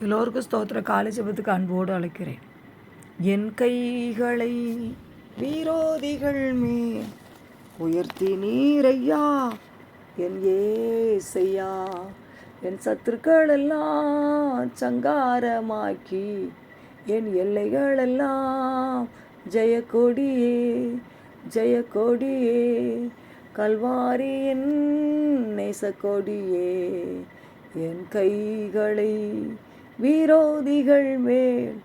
எல்லோருக்கும் ஸ்தோத்திர காலை ஜபத்துக்கு அன்போடு அழைக்கிறேன். என் கைகளை விரோதிகள் மே உயர்த்தி நீரையா? என் ஏசையா? என் சத்துருக்கள் எல்லாம் சங்காரமாக்கி என் எல்லைகள் எல்லாம் ஜெயக்கொடியே என் கல்வாரியின் நேசக்கொடியே என் கைகளை விரோதிகள் மேல்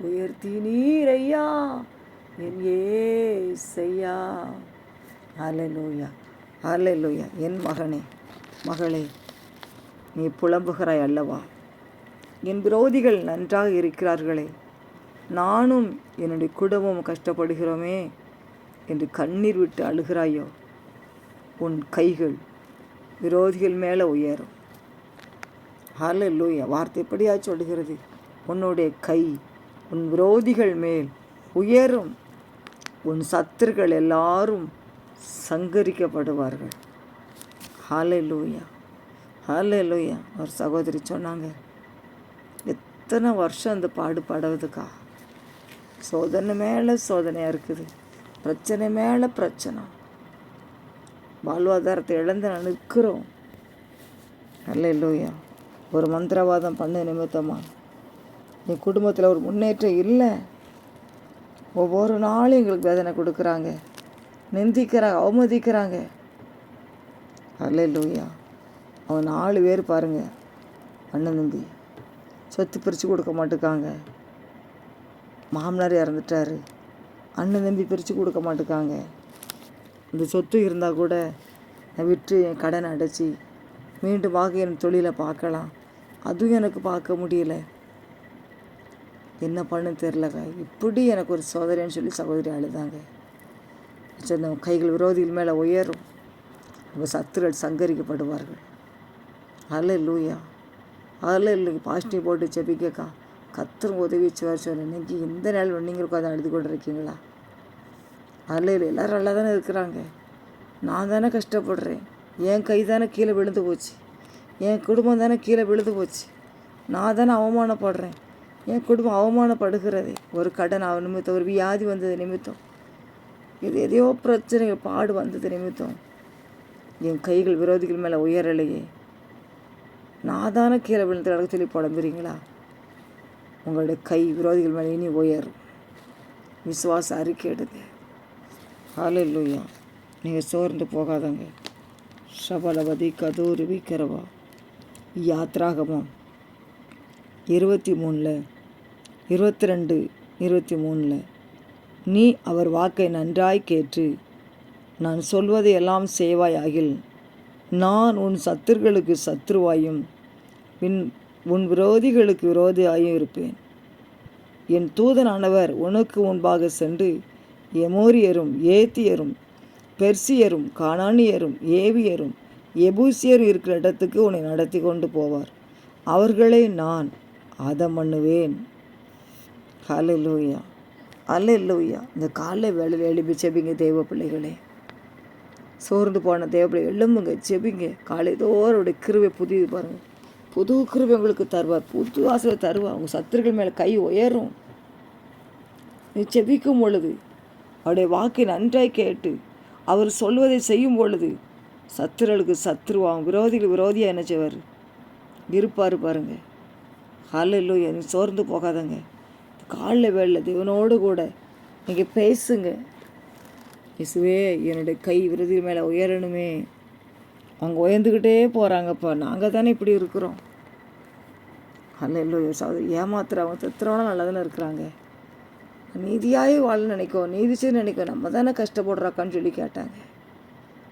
உயர்த்தி நீரையா? என் ஏசையா? அலலூயா அலலூயா என் மகனே மகளே நீ புலம்புகிறாய் அல்லவா? என் விரோதிகள் நன்றாக இருக்கிறார்களே நானும் என்னுடைய குடும்பம் கஷ்டப்படுகிறோமே என்று கண்ணீர் விட்டு அழுகிறாயோ? உன் கைகள் விரோதிகள் மேலே உயரும். ஹால வார்த்தை எப்படியா சொல்கிறது உன்னுடைய கை உன் விரோதிகள் மேல் உயரும். உன் சத்துருக்கள் எல்லாரும் சங்கரிக்கப்படுவார்கள். ஹalleluya. லூயா ஒரு சகோதரி சொன்னாங்க எத்தனை வருஷம் அந்த பாடுபடுவதுக்கா சோதனை மேலே சோதனையாக இருக்குது. பிரச்சனை மேலே பிரச்சனை. வாழ்வாதாரத்தை இழந்து நான் நிற்கிறோம். லூயா ஒரு மந்திரவாதம் பண்ண நிமித்தமா? என் குடும்பத்தில் ஒரு முன்னேற்றம் இல்லை. ஒவ்வொரு நாளும் எங்களுக்கு வேதனை கொடுக்குறாங்க. நிந்திக்கிறாங்க அவமதிக்கிறாங்க. அல்ல லூயா அவன் நாலு பேர் பாருங்க. அண்ணன் தம்பி. சொத்து பிரித்து கொடுக்க மாட்டுக்காங்க. மாமனார் இறந்துட்டாரு. அண்ணன் தம்பி பிரித்து கொடுக்க மாட்டுக்காங்க. இந்த சொத்து இருந்தால் கூட நான் விற்று என் கடனை அடைச்சி மீண்டும் வாக்கு என் தொழிலை பார்க்கலாம். அதுவும் எனக்கு பார்க்க முடியல. என்ன பண்ணு தெரிலங்க இப்படி எனக்கு ஒரு சோதனைன்னு சொல்லி சகோதரி அழுதாங்க. சரி, நம்ம கைகள் விரோதிகள் மேலே உயரும். நம்ம சத்துருகள் சங்கரிக்கப்படுவார்கள். அல்ல லூயா அதில் இல்லை பாசிட்டிவ் போட்டு செபிக்கக்கா கத்திரம் உதவி வர இன்னைக்கு இந்த நாள் நீங்கள் உட்காந்து அழுது கொண்டு இருக்கீங்களா அதில் இல்லை எல்லோரும் நல்லா தானே இருக்கிறாங்க. நான் தானே கஷ்டப்படுறேன். என் கை தானே கீழே விழுந்து போச்சு. என் குடும்பம் தானே கீழே விழுந்து போச்சு. நான் தானே அவமானப்படுறேன். என் குடும்பம் அவமானப்படுகிறதே. ஒரு கடன் அவன் நிமித்தம் ஒரு வியாதி வந்தது நிமித்தம். இது எதையோ பிரச்சனைகள் பாடு வந்தது நிமித்தம். என் கைகள் விரோதிகள் மேலே உயரலையே. நான் தானே கீழே விழுந்து கிடக்க சொல்லி புலம்புறீங்களா? உங்களுடைய கை விரோதிகள் மேலே இனி உயரும். விசுவாசம் அறிக்கை எடுங்க. ஹalleluya. நீங்கள் சோர்ந்து போகாதங்க. ஷபலவதி கதூரி விக்கிறவா யாத்ராகமம். இருபத்தி மூணில் இருபத்தி ரெண்டு இருபத்தி மூணில் நீ அவர் வாக்கை நன்றாய் கேட்டு நான் சொல்வதை எல்லாம் செய்வாயாகில் நான் உன் சத்துருக்களுக்கு சத்துருவாயும் பின் உன் விரோதிகளுக்கு விரோதியாயும் இருப்பேன். என் தூதனானவர் உனக்கு முன்பாக சென்று எமோரியரும் ஏத்தியரும் பெர்சியரும் கானானியரும் ஏவியரும் எபூசியர் இருக்கிற இடத்துக்கு உன்னை நடத்தி கொண்டு போவார். அவர்களை நான் அதம் பண்ணுவேன் ஹalleluya. அல்லேலூயா இந்த காலை வேலையில் எழுப்பி செபிங்க தேவ பிள்ளைகளே. சோர்ந்து போன தேவ பிள்ளை எழும்புங்க செபிங்க. காலை தோறோடைய கிருவை புதியது பாருங்கள் புது கிருவை உங்களுக்கு தருவார். புது ஆசையை தருவார். உங்கள் சத்துருக்கள் மேலே கை உயரும். நீ செபிக்கும் பொழுது அவருடைய வாக்கை நன்றாய் கேட்டு அவர் சொல்வதை செய்யும் பொழுது சத்துருளுக்கு சத்துருவான் விரோதிகள் விரோதியாக என்ன செய்வார்? இருப்பார் பாருங்க. ஹalleluya. எனக்கு சோர்ந்து போகாதங்க. காலில் வேலை தேவனோடு கூட நீங்கள் பேசுங்க. இசுவே என்னுடைய கை விரோதிகள் மேலே உயரணுமே. அவங்க உயர்ந்துக்கிட்டே போகிறாங்கப்பா நாங்கள் தானே இப்படி இருக்கிறோம். ஹalleluya. சகோதரி ஏமாத்துறவங்க தித்துறவங்க நல்லா தானே இருக்கிறாங்க. நீதியாகவே வாழ நினைக்கும் நீதிச்சு நினைக்கும் நம்ம தானே கஷ்டப்படுறாக்கான்னு சொல்லி கேட்டாங்க.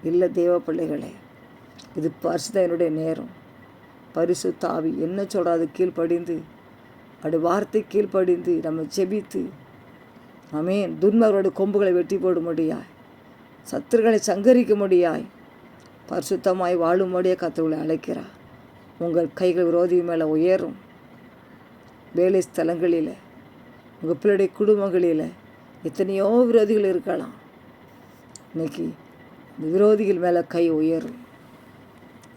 இல்லை தேவ பிள்ளைகளே இது பரிசுதான் என்னுடைய நேரம். பரிசு தாவி என்ன சொல்கிறாது கீழ்ப்படிந்து அப்படி வார்த்தை கீழ்ப்படிந்து நம்ம செபித்து அமேன் துன்மர்களுடைய கொம்புகளை வெட்டி போட முடியாய் சத்துருக்களை சங்கரிக்க முடியாய் பரிசுத்தமாய் வாழும்படியே கத்தவங்களை அழைக்கிறார் உங்கள் கைகள் விரோதி மேலே உயரும். வேலை ஸ்தலங்களில் உங்கள் பிள்ளைடைய குடும்பங்களில் எத்தனையோ விரோதிகள் இருக்கலாம். இன்னைக்கு விரோதிகள் மேலே கை உயரும்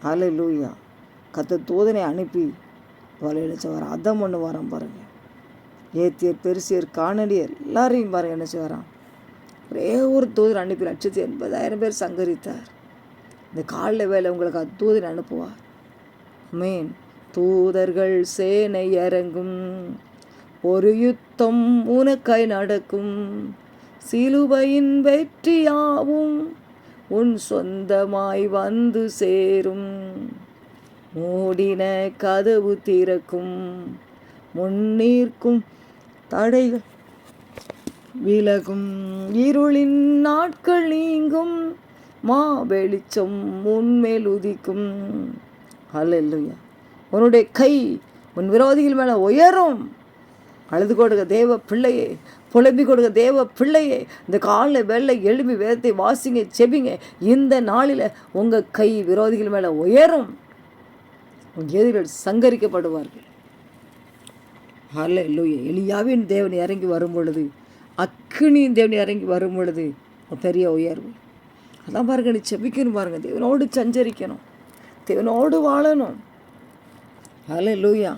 அலை லூயா கத்த தூதனை அனுப்பி வலை நினச்சி வரான் அதம் ஒன்று வரான் பாருங்க. ஏத்தியர் பெருசியர் காணடியர் எல்லாரையும் பாருங்க என்ன செய்வாராம் ஒரே ஒரு தூதர் அனுப்பி லட்சத்தி எண்பதாயிரம் பேர் சங்கரித்தார். இந்த காலில் வேலை உங்களுக்கு அத்தூதன் அனுப்புவார். மீன் தூதர்கள் சேனை இறங்கும். ஒரு யுத்தம் உனக்காய் நடக்கும். சிலுவையின் வெற்றியாவும் உன் சொந்தமாய் வந்து சேரும். மூடின கதவு திறக்கும். முன்னீர்க்கும் தடைகள் விலகும். இருளின் நாட்கள் நீங்கும். மா வெளிச்சம் உன்மேல் உதிக்கும். அல்லையா உன்னுடைய கை உன் விரோதிகள் மேலே உயரும். அழுது கொடுக்க தேவ பிள்ளையே புலம்பி கொடுக்க தேவ பிள்ளையே. இந்த காலில் வெள்ளை எழுப்பி வேதத்தை வாசிங்க செபிங்க இந்த நாளில் உங்கள் கை விரோதிகள் மேலே உயரும். உங்கள் எதிரிகள் சங்கரிக்கப்படுவார்கள். அல்ல இல்லையே எலியாவின் தேவன் இறங்கி வரும் பொழுது அக்கினியின் தேவன் இறங்கி வரும் பொழுது பெரிய உயர்வு. அதான் பாருங்க நீ செபிக்கணும் பாருங்க. தேவனோடு சஞ்சரிக்கணும். தேவனோடு வாழணும். அல்ல லூயா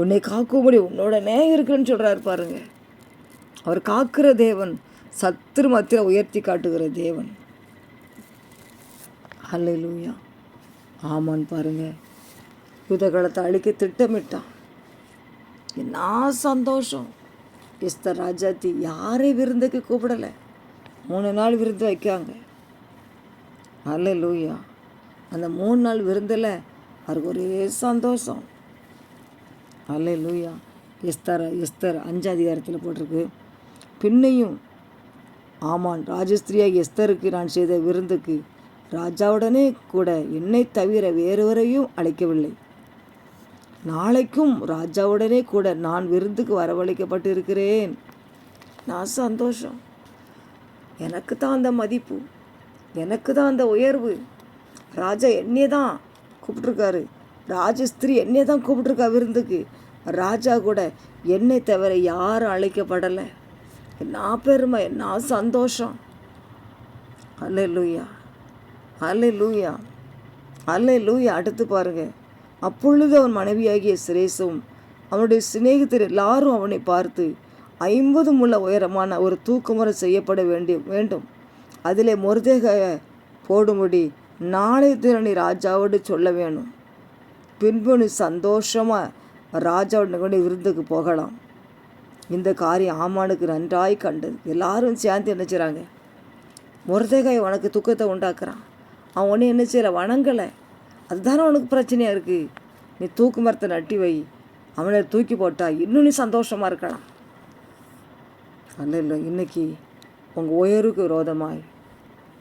உன்னை காக்கும்படி உன்னோட நேயம் இருக்குன்னு சொல்கிறாரு பாருங்க. அவர் காக்கிற தேவன் சத்துரு மத்தியில் உயர்த்தி காட்டுகிற தேவன். அல்ல லூயா ஆமான்னு பாருங்க. யுதகலத்தை அழிக்க திட்டமிட்டான். என்ன சந்தோஷம். எஸ்தர் ராஜாத்தி யாரை விருந்துக்கு கூப்பிடலை? மூணு நாள் விருந்து வைக்காங்க அல்ல லூயா அந்த மூணு நாள் விருந்தில் அவருக்கு ஒரே சந்தோஷம். அல்ல லூயா எஸ்தர் எஸ்தர் அஞ்சு அதிகாரத்தில் போட்டிருக்கு. பின்னையும் ஆமான் ராஜஸ்திரியாக எஸ்தருக்கு நான் செய்த விருந்துக்கு ராஜாவுடனே கூட என்னை தவிர வேறுவரையும் அழைக்கவில்லை. நாளைக்கும் ராஜாவுடனே கூட நான் விருந்துக்கு வரவழைக்கப்பட்டு இருக்கிறேன் நான் சந்தோஷம். எனக்கு தான் அந்த மதிப்பு. எனக்கு தான் அந்த உயர்வு. ராஜா என்னைய தான் கூப்பிட்ருக்காரு ராஜஸ்திரி என்னைய தான் கூப்பிட்ருக்கா விருந்துக்கு. ராஜா கூட என்னை தவிர யாரும் அழைக்கப்படலை. என்ன பெருமை என்ன சந்தோஷம். அல்ல லூயா அல்ல லூயா அல்ல லூயா அடுத்து பாருங்க. அப்பொழுது அவன் மனைவியாகிய சிரேசும் அவனுடைய சிநேகிதர் எல்லாரும் அவனை பார்த்து ஐம்பது முள்ள உயரமான ஒரு தூக்குமுறை செய்யப்பட வேண்டிய வேண்டும். அதிலே முருதேக போடும்படி நாளை தினி ராஜாவோடு சொல்ல வேணும். பின்பு நீ சந்தோஷமாக ராஜாவுடன் கூட விருந்துக்கு போகலாம். இந்த காரியம் ஆமானுக்கு நன்றாய் கண்டது. எல்லாரும் சேர்ந்து என்ன செய்கிறாங்க முருதேகாய் உனக்கு துக்கத்தை உண்டாக்குறான். அவன் ஒன்றும் என்ன செய்யலை? வணங்கலை. அதுதானே உனக்கு பிரச்சனையாக இருக்குது நீ தூக்கு மரத்தை நட்டி வை. அவனை தூக்கி போட்டா இன்னும் நீ சந்தோஷமாக இருக்கலாம். அல்ல இல்லை இன்னைக்கு உங்கள் உயருக்கு விரோதமாய்.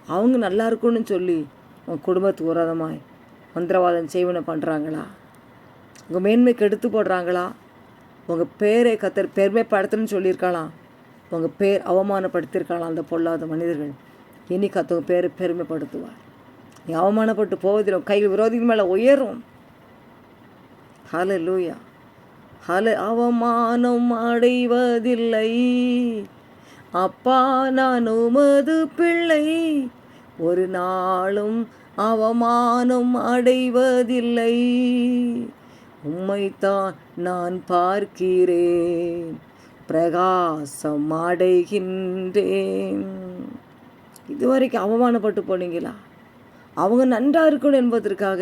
அவங்க நல்லா இருக்குன்னு சொல்லி உன் குடும்பத்துக்கு விரோதமாய் மந்திரவாதம் செய்வனை பண்ணுறாங்களா உங்கள் மேன்மைக்கு கெடுத்து போடுறாங்களா? உங்கள் பேரை கத்தர் பெருமைப்படுத்தணும்னு சொல்லியிருக்கலாம் உங்கள் பேர் அவமானப்படுத்தியிருக்கலாம் அந்த பொல்லாத மனிதர்கள்? இனி கத்தவங்க பேரை பெருமைப்படுத்துவார். நீ அவமானப்பட்டு போவதில்லை கையில் கைகள் விரோதிகள் மேலே உயரும். ஹல லூயா ஹல அவமானம் அடைவதில்லை. அப்பா நான் உமது பிள்ளை. ஒரு நாளும் அவமானம் அடைவதில்லை. உம்மைத்தான் நான் பார்க்கிறேன். பிரகாசம் அடைகின்றேன் இதுவரைக்கும் அவமானப்பட்டு போனீங்களா? அவங்க நன்றாக இருக்கணும் என்பதற்காக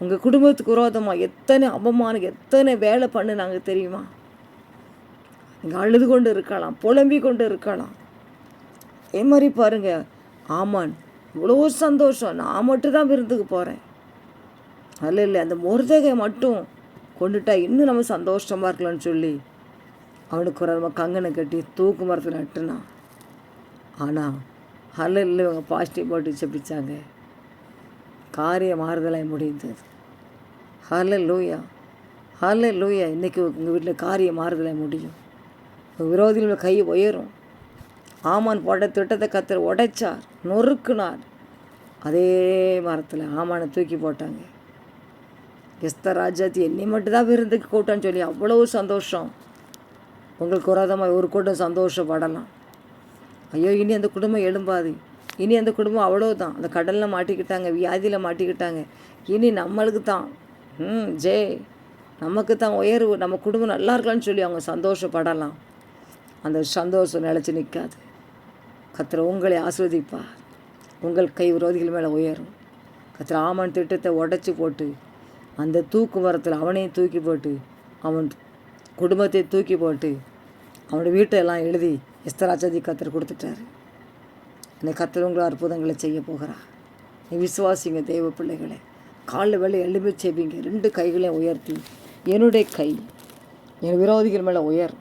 உங்கள் குடும்பத்துக்கு விரோதமாக எத்தனை அவமானம் எத்தனை வேலை பண்ணுனாங்க தெரியுமா? நீங்கள் அழுது கொண்டு இருக்கலாம் புலம்பி கொண்டு இருக்கலாம். அதே மாதிரி பாருங்கள் ஆமான் இவ்வளோ சந்தோஷம். நான் மட்டும் தான் விருந்துக்கு போகிறேன் அல்ல இல்லை அந்த முருதகை மட்டும் கொண்டுட்டா இன்னும் நம்ம சந்தோஷமாக இருக்கலாம்னு சொல்லி அவனுக்கு ஒரு நம்ம கங்கனை கட்டி தூக்கு மரத்தில் நட்டுனான் ஆனால் அல்ல இல்லை இவங்க பாசிட்டிவ் போட்டு செப்பிச்சாங்க காரிய மாறுதலாக முடிந்தது. ஹல லூயா ஹல்ல லூயா இன்றைக்கி உங்கள் வீட்டில் காரிய மாறுதலாக முடியும். உங்கள் விரோதிகள் கை உயரும். ஆமான் போட்ட திட்டத்தை கத்தர் உடைச்சார் நொறுக்குனார். அதே மரத்தில் ஆமானை தூக்கி போட்டாங்க. எஸ்தர் என்னை மட்டும்தான் விருந்துக்கு கூட்டம்னு சொல்லி அவ்வளோ சந்தோஷம். உங்களுக்கு குறாதமாக ஒரு கூட்டம் சந்தோஷப்படலாம். ஐயோ இனி அந்த குடும்பம் எழும்பாது. இனி அந்த குடும்பம் அவ்வளோதான் அந்த கடலில் மாட்டிக்கிட்டாங்க வியாதியில் மாட்டிக்கிட்டாங்க. இனி நம்மளுக்கு தான் ம் ஜே நமக்கு தான் உயர்வு. நம்ம குடும்பம் நல்லா இருக்கலாம்னு சொல்லி அவங்க சந்தோஷப்படலாம். அந்த சந்தோஷம் நிலச்சி நிற்காது கத்திர உங்களை ஆஸ்வதிப்பார் உங்கள் கை விரோதிகள் மேலே உயரும். கத்திர ஆமன் திட்டத்தை உடச்சி போட்டு அந்த தூக்கு மரத்தில் அவனையும் தூக்கி போட்டு அவன் குடும்பத்தை தூக்கி போட்டு அவனோட வீட்டெல்லாம் எழுதி எஸ்தராஜதி கத்தர் கொடுத்துட்டாரு. என்னை கத்தர் உங்களை அற்புதங்களை செய்ய போகிறா நீ விசுவாசிங்க தெய்வ பிள்ளைகளை. காலில் வேலை எழுப்பி செய்வீங்க ரெண்டு கைகளையும் உயர்த்தி. என்னுடைய கை என் விரோதிகள் மேலே உயர்.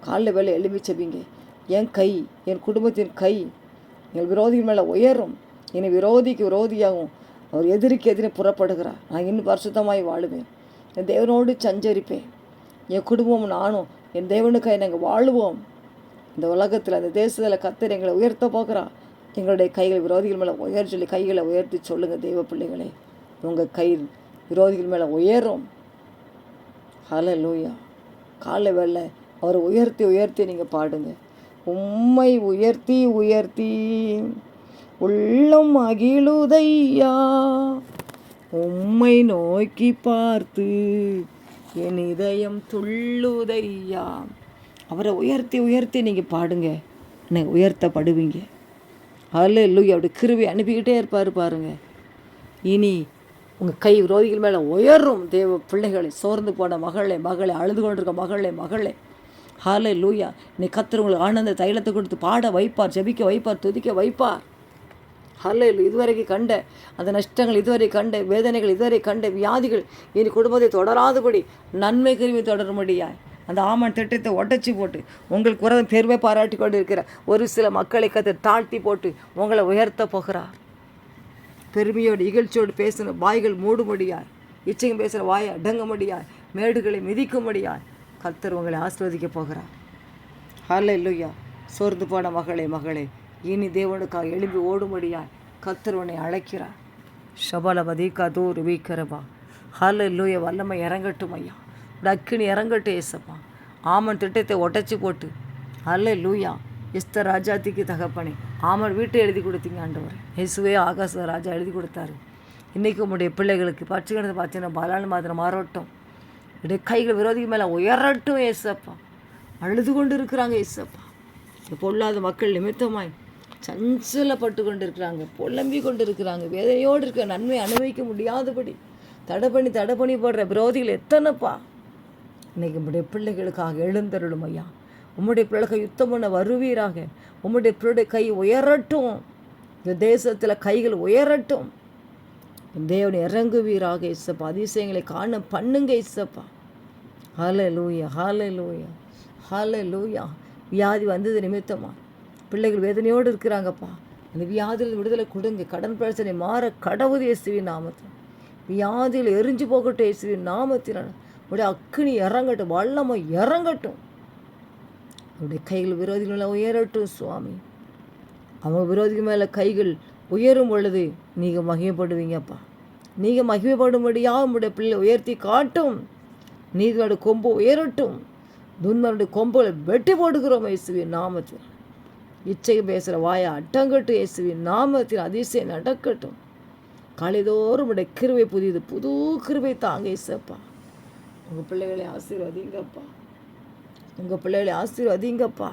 காலில் வேலை எழுப்பி செய்வீங்க என் கை என் குடும்பத்தின் கை என் விரோதிகள் மேலே உயரும். என்னை விரோதிக்கு விரோதியாகும் அவர் எதிரிக்கு எதிரே புறப்படுகிறார். நான் இன்னும் பரிசுத்தமாய் வாழுவேன். என் தேவனோடு சஞ்சரிப்பேன். என் குடும்பம் நானும் என் தேவனுக்காக நாங்கள் வாழுவோம். இந்த உலகத்தில் அந்த தேசத்தில் கத்தர் எங்களை உயர்த்த போகிறா எங்களுடைய கைகள் விரோதிகள் மேலே உயர் சொல்லி கைகளை உயர்த்தி சொல்லுங்கள் தெய்வ பிள்ளைகளே. உங்கள் கை விரோதிகள் மேலே உயரும். ஹல லூயா காலை வேலை அவரை உயர்த்தி உயர்த்தி நீங்கள் பாடுங்க. உம்மை உயர்த்தி உயர்த்தி. உள்ளம் மகிழுதையா? உம்மை நோக்கி பார்த்து என் இதயம் துள்ளுதையா? அவரை உயர்த்தி உயர்த்தி நீங்கள் பாடுங்க. நீங்கள் உயர்த்தப்படுவீங்க அதில் இல்லையா அப்படி கிருவி அனுப்பிக்கிட்டே இருப்பார் பாருங்க. இனி உங்கள் கை விரோதிகள் மேலே உயரும். தேவ பிள்ளைகளை சோர்ந்து போன மகளே மகளே அழுது கொண்டிருக்க மகளே மகளே. ஹாலே லூயா நீ கத்துறவங்களுக்கு ஆனந்த தைலத்தை கொடுத்து பாட வைப்பார் ஜெபிக்க வைப்பார் துதிக்க வைப்பார். ஹலே இதுவரைக்கும் கண்ட அந்த நஷ்டங்கள் இதுவரை கண்ட வேதனைகள் இதுவரை கண்ட வியாதிகள் இனி குடும்பத்தை தொடராதபடி நன்மை கருவி தொடரும்படியாய் அந்த ஆமன் திட்டத்தை உடச்சி போட்டு உங்களுக்கு உறவு பெருமை பாராட்டி கொண்டு இருக்கிற ஒரு சில மக்களை கற்று தாழ்த்தி போட்டு உங்களை உயர்த்த போகிறார். பெருமையோடு இகழ்ச்சியோடு பேசின வாய்கள் மூடும்படியாய் இச்சையும் பேசுகிற வாயை அடங்கும்படியாய் மேடுகளை மிதிக்கும்படியாய் கத்தர் உங்களை ஆஸ்வதிக்க போகிறார். ஹல்ல இல்லையா சோர்ந்து போன மகளே மகளே. இனி தேவனுக்காக எழும்பி ஓடும்படியாய் கர்த்தர் உன்னை அழைக்கிறார். ஷபலபதி கதூர் வீக்கரபா ஹல்ல இல்லையா வல்லமை இறங்கட்டும் ஐயா. டக்குன்னு இறங்கட்டும் ஏசப்பா. ஆமன் திட்டத்தை ஒட்டச்சி போட்டு. ஹல்ல லூயா எஸ்தர் ராஜாத்திக்கு தகப்பனே. ஆமன் வீட்டை எழுதி கொடுத்தீங்க ஆண்டவர். இயேசுவே ஆகாச ராஜா எழுதி கொடுத்தாரு. இன்றைக்கி உங்களுடைய பிள்ளைகளுக்கு பச்சுக்கிறது பார்த்தீங்கன்னா பலான் மாத்திரம் மாறட்டும். இடைய கைகள் விரோதிக்கு மேலே உயரட்டும் ஏசப்பா. அழுது கொண்டு இருக்கிறாங்க ஏசப்பா. இந்த பொல்லாத மக்கள் நிமித்தமாய் சஞ்சலப்பட்டு கொண்டு இருக்கிறாங்க புலம்பி கொண்டு இருக்கிறாங்க வேதனையோடு இருக்க நன்மை அனுபவிக்க முடியாதபடி தடை பண்ணி தடை பண்ணி போடுற விரோதிகள் எத்தனைப்பா? இன்னைக்கு உம்முடைய பிள்ளைகளுக்காக எழுந்தருளும் ஐயா. உம்முடைய பிள்ளைகள் யுத்தம் பண்ண வருவீராக. உம்முடைய பிள்ளை கை உயரட்டும். இந்த தேசத்தில் கைகள் உயரட்டும். தேவன் இறங்குவீராக இசப்பா அதிசயங்களை காண பண்ணுங்க இசப்பா ஹால லூயா ஹால லூயா ஹால லூயா வியாதி வந்தது நிமித்தமா? பிள்ளைகள் வேதனையோடு இருக்கிறாங்கப்பா. அந்த வியாதியில் விடுதலை கொடுங்க. கடன் பிரச்சனை மாற கடவுள் இயேசுவின் நாமத்தில். வியாதியில் எரிஞ்சு போகட்டும் இயேசுவின் நாமத்தில். உடைய அக்கினி இறங்கட்டும். வல்லமை இறங்கட்டும். அவருடைய கைகள் விரோதிகள் மேலே உயரட்டும் சுவாமி. அவங்க விரோதிகள் மேலே கைகள் உயரும் பொழுது நீங்கள் மகிமைப்படுவீங்கப்பா. நீங்கள் மகிமைப்படும்படியாக உங்களுடைய பிள்ளை உயர்த்தி காட்டும். நீதியோட கொம்பு உயரட்டும். துன்மனுடைய கொம்புகளை வெட்டி போடுகிறோம் இயேசுவின் நாமத்தில். இச்சை பேசுகிற வாயை அட்டங்கட்டும் இயேசுவின் நாமத்தில் அதிசயம் நடக்கட்டும். காலைதோறும் உடைய கிருவை புதியது புது கிருவை தாங்க இசப்பா உங்கள் பிள்ளைகளை ஆசீர்வதிங்கப்பா. உங்கள் பிள்ளைகளை ஆசீர்வதிங்கப்பா.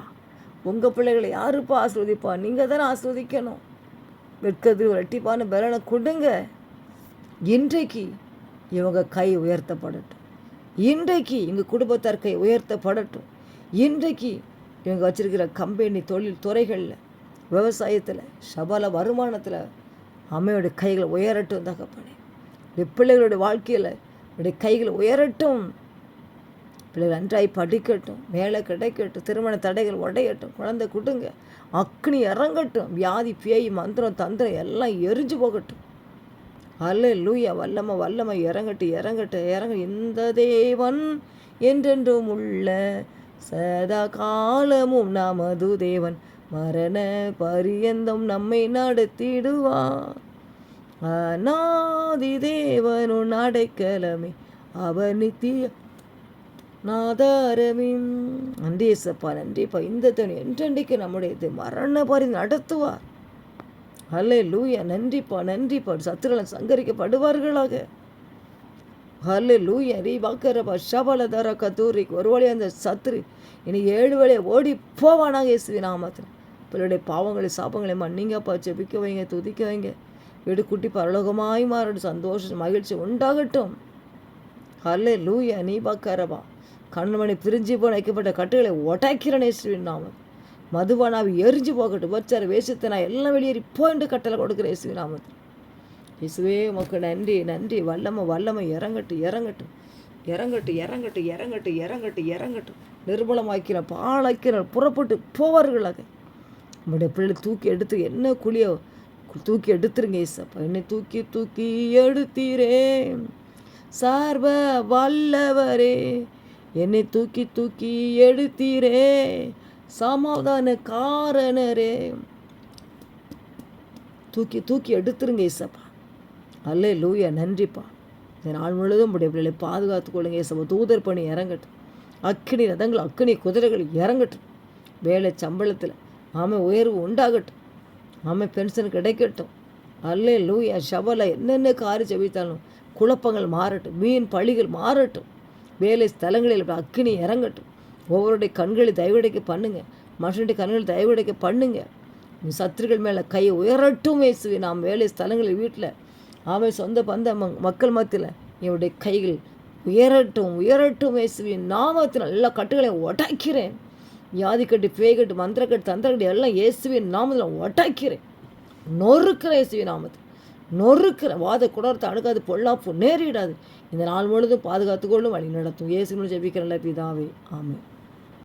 உங்கள் பிள்ளைகளை யாருப்பா ஆசீர்வதிப்பா? நீங்கள் தானே ஆஸ்வதிக்கணும் வெட்கது ரெட்டிப்பான பலனை கொடுங்க. இன்றைக்கு இவங்க கை உயர்த்தப்படட்டும். இன்றைக்கு எங்கள் குடும்பத்தார் கை உயர்த்தப்படட்டும். இன்றைக்கு இவங்க வச்சுருக்கிற கம்பெனி தொழில் துறைகளில் விவசாயத்தில் சபல வருமானத்தில் அம்மையோடைய கைகளை உயரட்டும் தகப்பனே. இந்த பிள்ளைகளுடைய வாழ்க்கையில் என்னுடைய கைகளை உயரட்டும். பிள்ளைகள் நன்றாய் படிக்கட்டும் மேலே கிடைக்கட்டும் திருமண தடைகள் உடையட்டும் குழந்தை கொடுங்க அக்னி இறங்கட்டும் வியாதி பேய் மந்திரம் தந்திரம் எல்லாம் எரிஞ்சு போகட்டும். அல்ல லூயா வல்லம வல்லம இறங்கட்டும் இறங்கட்டும் இறங்க இந்த தேவன் என்றென்றும் உள்ள சதா காலமும் நமது தேவன் மரண பரியந்தம் நம்மை நடத்திடுவார் அநாதி தேவனுன் அடைக்கலமே அவர் நித்திய நாதாரமின். நன்றி சப்பா நன்றிப்பா இந்த தனி என்றென்றைக்கு நம்முடைய இது மரண பரி நடத்துவார். அல்ல லூயா நன்றிப்பா நன்றிப்பா. சத்துருளன் சங்கரிக்கப்படுவார்களாக. ஹல்லே லூயா ரீ வாக்கரபா ஷபல தர கத்தூரிக்கு ஒரு வழி அந்த சத்ரு இனி ஏழு வழியை ஓடி போவானாங்க இயேசுவி நாமத்தில். பிள்ளைடைய பாவங்களை சாபங்களை மன்னிங்கப்பா செபிக்க வைங்க துதிக்க வைங்க. வீடு குட்டி பரலோகமாய் மாறட்டும். சந்தோஷம் மகிழ்ச்சி உண்டாகட்டும். ஹல்லே லூயா நீ பாக்கரபா கண்மணி பிரிஞ்சு போன வைக்கப்பட்ட கட்டுகளை உடைக்கிறேன் நாம நாமம் மதுபானாவை எரிஞ்சு போகட்டும். வச்சார் வேஷத்தை நான் எல்லாம் வெளியேறி போயிட்டு கட்டளை கொடுக்குறேன் இயேசுவின் நாமத்தில். இசுவே உமக்கு நன்றி நன்றி. வல்லமை வல்லமை. இறங்கட்டு இறங்கட்டு. இறங்கட்டு இறங்கட்டு இறங்கட்டு இறங்கட்டு இறங்கட்டு. நிர்மலமாக்கிற பாழாக்கிற புறப்பட்டு போவார்களாக நம்முடைய பிள்ளை தூக்கி எடுத்து என்ன குழியோ தூக்கி எடுத்துருங்க ஏசப்பா என்னை தூக்கி தூக்கி எடுத்தீரே. சார்ப வல்லவரே என்னை தூக்கி தூக்கி எடுத்தீரே. சமாதான காரணரே. தூக்கி தூக்கி எடுத்துருங்க ஏசப்பா அல்லே லூயா நன்றிப்பா. இந்த நாள் முழுவதும் உடைய பிள்ளைகளை பாதுகாத்து கொள்ளுங்க ஏசப்பா தூதர் பணி இறங்கட்டும். அக்கினி ரதங்கள் அக்கினி குதிரைகள் இறங்கட்டும். வேலை சம்பளத்தில் ஆமை உயர்வு உண்டாகட்டும். ஆமை பென்ஷன் கிடைக்கட்டும். அல்லே லூயா ஷவலை என்னென்ன காரி செவித்தாலும் குழப்பங்கள் மாறட்டும் மீன் பழிகள் மாறட்டும். வேலை ஸ்தலங்களில் அக்கினி இறங்கட்டும். ஒவ்வொருடைய கண்களை தயவடைக்க பண்ணுங்க. மனுஷனுடைய கண்களை தயவடைக்க பண்ணுங்க. சத்துருக்கள் மேலே கையை உயரட்டும் இயேசுவே. நாம் வேலை ஸ்தலங்களில் வீட்டில் ஆமை சொந்த பந்த மக்கள் மத்தியில் என்னுடைய கைகள் உயரட்டும் உயரட்டும் இயேசுவின் நாமத்தில் எல்லா கட்டுகளையும் உடைக்கிறேன் வியாதி கட்டு பேய் கட்டு மந்திரக்கட்டு தந்திரக்கட்டு எல்லாம் இயேசுவின் நாமத்தில் உடைக்கிறேன் நொறுக்கிற இயேசுவின் நாமத்தில். நொறுக்கிற வாத குடர்த்தை அணுகாது பொல்லாப்பு நேரிடாது. இந்த நாள் முழுதும் பாதுகாத்துக்கொள்ளும் வழி நடத்தும். இயேசுன்னு ஜெபிக்கிறேன்ல பிதாவே. ஆமை